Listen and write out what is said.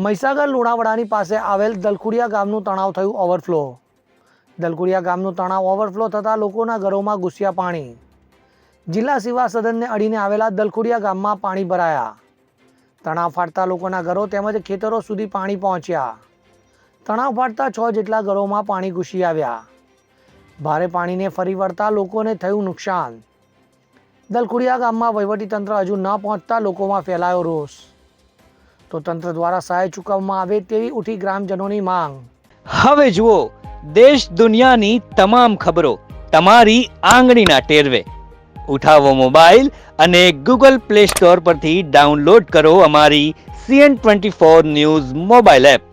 મહીસાગર લુણાવાડાની પાસે આવેલ દલખુડિયા ગામનું તણાવ થયું ઓવરફ્લો દલખુડિયા ગામનું તણાવ ઓવરફ્લો થતાં લોકોના ઘરોમાં ઘૂસ્યા પાણી. જિલ્લા સેવા સદનને અડીને આવેલા દલખુડિયા ગામમાં પાણી ભરાયા. તણાવ ફાટતા લોકોના ઘરો તેમજ ખેતરો સુધી પાણી પહોંચ્યા. તણાવ ફાટતા છ જેટલા ઘરોમાં પાણી ઘૂસી આવ્યા. ભારે પાણીને ફરી વળતા લોકોને થયું નુકસાન. દલખુડિયા ગામમાં વહીવટીતંત્ર હજુ ન પહોંચતા લોકોમાં ફેલાયો રોષ. તો તંત્ર દ્વારા સહાય ચૂકવવામાં આવે તેવી ઉઠી ગ્રામજનોની માંગ. હવે જુઓ, દેશ દુનિયાની તમામ ખબરો તમારી આંગળીના ટેરવે. ઉઠાવો મોબાઈલ અને ગૂગલ પ્લે સ્ટોર પરથી ડાઉનલોડ કરો અમારી CN twenty four news mobile app.